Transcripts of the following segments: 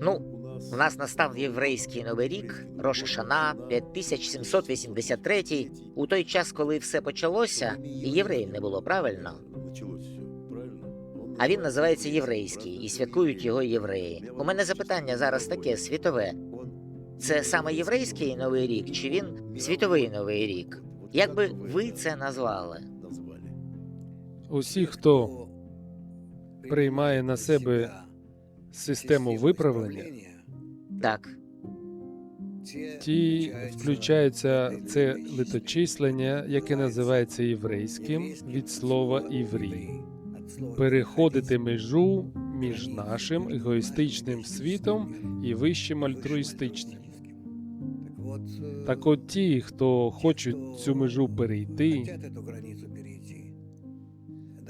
Ну, у нас настав єврейський новий рік, Роша Шана, 5783, у той час, коли все почалося, і євреїв не було правильно. А він називається єврейський, і святкують його євреї. У мене запитання зараз таке світове. Це саме єврейський новий рік, чи він світовий новий рік? Як би ви це назвали. Усі, хто приймає на себе систему виправлення, Так, ті включаються це леточислення, яке називається єврейським від слова іврій. Переходити межу між нашим егоїстичним світом і вищим альтруїстичним. Так от ті, хто хочуть цю межу перейти,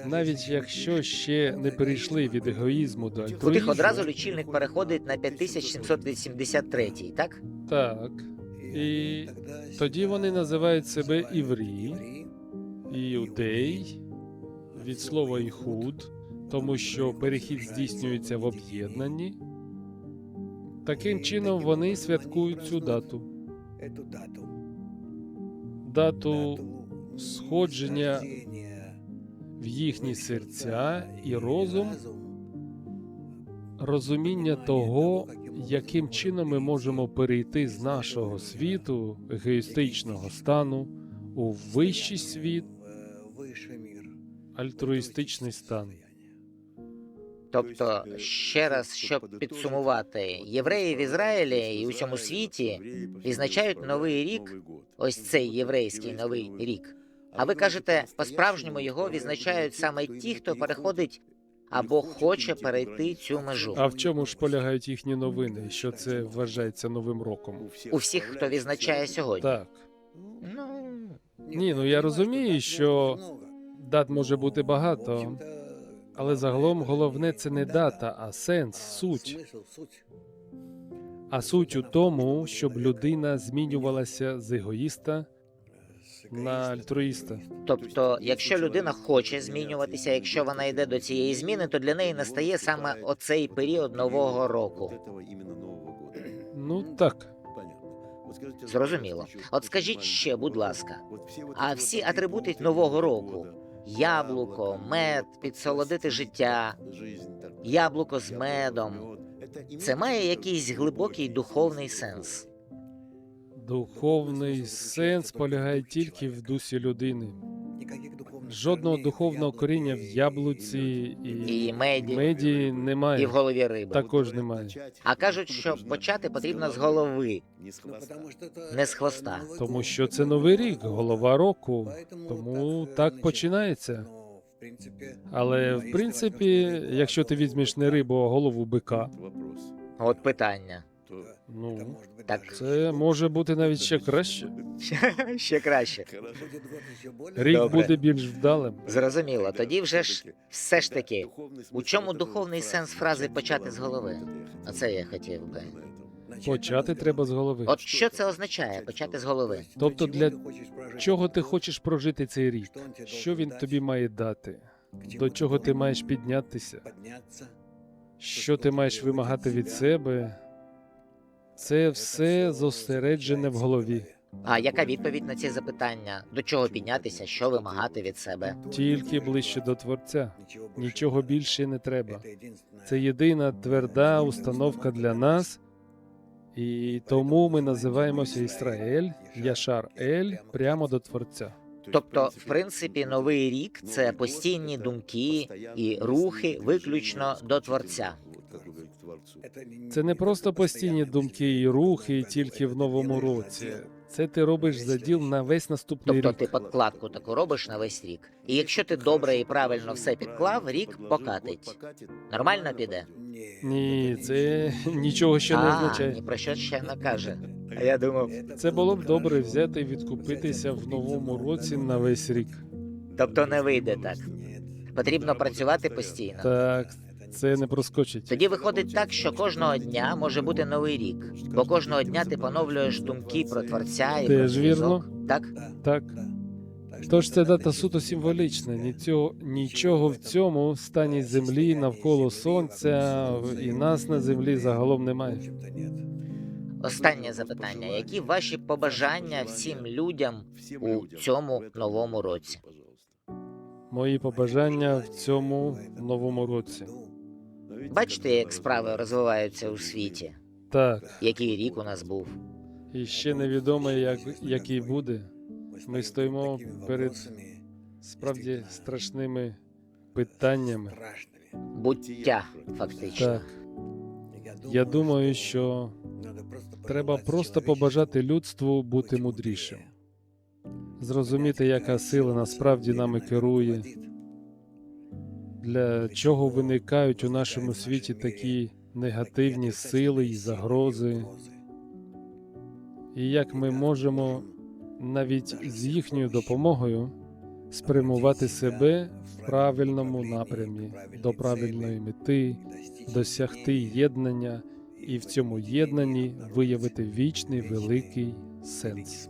навіть якщо ще не перейшли від егоїзму до у альтруїзму, тих одразу лічильник переходить на 5783, так? так. І тоді вони називають себе іврі, іудей від слова іхуд, тому що перехід здійснюється в об'єднанні. Таким чином вони святкують цю дату. Дату сходження в їхні серця і розум, розуміння того, яким чином ми можемо перейти з нашого світу, егоїстичного стану, у вищий світ, альтруїстичний стан. Тобто, ще раз, щоб підсумувати, євреї в Ізраїлі і у всьому світі відзначають новий рік, ось цей єврейський новий рік. А ви кажете, по-справжньому його відзначають саме ті, хто переходить або хоче перейти цю межу. А в чому ж полягають їхні новини, що це вважається новим роком? У всіх, хто відзначає сьогодні. Так. Ну, Ні, ну я розумію, що дат може бути багато, але загалом головне це не дата, а сенс, суть. А суть у тому, щоб людина змінювалася з егоїста на альтруїста. тобто, якщо людина хоче змінюватися, якщо вона йде до цієї зміни, то для неї настає саме оцей період нового року. Вот этого именно Нового года. Ну так. Понятно. Вот скажите, Зрозуміло. еще От скажіть маленький ще, будь вопрос. ласка, Вот все вот а эти всі вот атрибути атрибуты нового Нового року: года, яблуко, мед, підсолодити життя, жизнь, там, яблуко з яблуко, медом. мед. Это Це имеет має какой-то якийсь глибокий духовний сенс. Духовний сенс полягає тільки в дусі людини. Жодного духовного коріння в яблуці і І меді, меді і в голові риби. Також немає. А кажуть, що почати потрібно з голови. Не з хвоста. Тому що це новий рік, голова року. Тому так починається. Але в принципі, якщо ти візьмеш не рибу, а голову бика. От питання. То ну Так. це може бути навіть ще краще. Ще краще. хорошо. Рік Добре. буде більш вдалим. Зрозуміло. Тоді вже ж все ж таки. Духовний У смисл чому вот духовний этого сенс фрази фрази почати з голови? Вот это я хотел Оце я хотів би. на этом. Почати треба з голови. От що це означає почати з голови? Тобто для Чого ти хочеш прожити цей рік? Що він тобі має дати? До чого ти маєш піднятися? Що ти маєш вимагати від себе? Це все зосереджене в голові. А яка відповідь на ці запитання? До чого піднятися, що вимагати від себе? Тільки ближче до Творця. Нічого більше не треба. Це єдина тверда установка для нас, і тому ми називаємося Ісраїль, Яшар Ель, прямо до Творця. Тобто, в принципі, новий рік це постійні думки і рухи виключно до творця. Це не просто постійні думки і рухи тільки в новому році. Це ти робиш заділ на весь наступний Тобто ти рік. таку робиш на весь рік. І якщо ти добре і правильно все підклав, рік покатить. Нормально піде? Ні, це нічого ще не А, ні про що ще не каже. А я думав. Це було б добре взяти і відкупитися в новому році на весь рік. Тобто не вийде так. Потрібно працювати постійно. Так, це не проскочить. Тоді виходить так, що кожного дня може бути новий рік, бо кожного дня ти поновлюєш думки про творця і про Теж зв'язок. вірно. Так? Так, Тож ця дата суто символічна. Нічого, нічого в цьому стані землі навколо сонця і нас на землі загалом немає. Останнє запитання: які ваші побажання всім людям у цьому новому році? Мої побажання в цьому новому році. Бачите, як справи розвиваються у світі? Так, Який рік у нас був? і ще невідомо, як, який буде. Ми стоїмо перед справді страшними питаннями. Буття, фактично. Так, я думаю, що треба просто побажати людству бути мудрішим, зрозуміти, яка сила насправді нами керує, для чого виникають у нашому світі такі негативні сили і загрози, і як ми можемо навіть з їхньою допомогою спрямувати себе в правильному напрямі до правильної мети, досягти єднання і в цьому єднанні виявити вічний великий сенс.